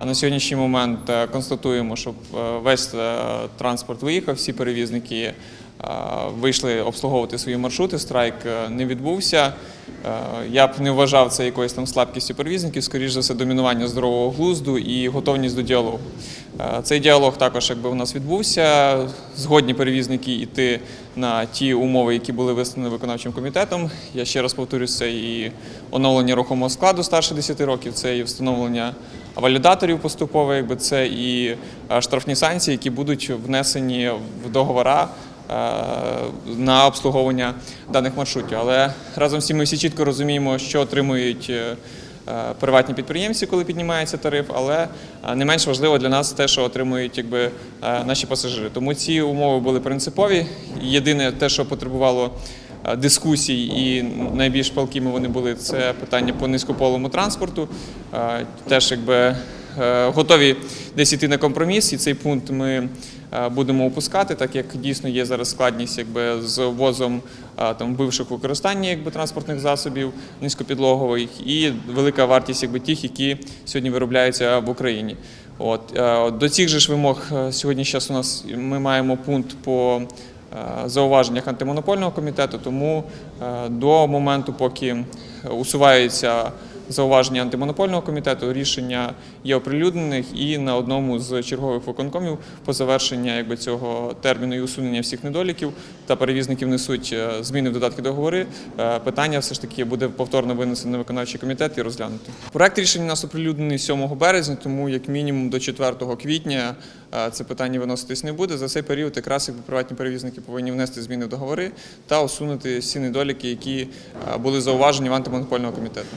А на сьогоднішній момент е, констатуємо, що е, весь е, транспорт виїхав, всі перевізники вийшли обслуговувати свої маршрути. Страйк не відбувся. Я б не вважав це якоюсь там слабкістю перевізників, скоріш за все, домінування здорового глузду і готовність до діалогу. Цей діалог також якби у нас відбувся. Згодні перевізники йти на ті умови, які були виставлені виконавчим комітетом. Я ще раз повторюю, це і оновлення рухомого складу старше 10 років, це і встановлення валідаторів поступово, якби це і е, штрафні санкції, які будуть внесені в договора е, на обслуговування даних маршрутів. Але разом з тим ми всі чітко розуміємо, що отримують. е, Приватні підприємці, коли піднімається тариф, але не менш важливо для нас те, що отримують якби, наші пасажири. Тому ці умови були принципові. Єдине те, що потребувало дискусій і найбільш палкими вони були, це питання по низькополому транспорту. Е, Теж якби е, готові десь йти на компроміс, і цей пункт ми е, будемо опускати, так як дійсно є зараз складність якби, з ввозом е, там, бивших використання якби, транспортних засобів низькопідлогових і велика вартість якби, тих, які сьогодні виробляються в Україні. От, е, до цих же ж вимог е, сьогодні зараз у нас ми маємо пункт по е, зауваженнях антимонопольного комітету, тому е, до моменту, поки усуваються зауваження антимонопольного комітету, рішення є оприлюднених і на одному з чергових виконкомів по завершення якби, цього терміну і усунення всіх недоліків та перевізники внесуть е, зміни в додатки договори. е, Питання все ж таки буде повторно винесено на виконавчий комітет і розглянути. Проект рішення у нас оприлюднений 7 березня, тому як мінімум до 4 квітня е, це питання виноситись не буде. За цей період якраз якби приватні перевізники повинні внести зміни в договори та усунути всі недоліки, які були зауважені в антимонопольного комітету.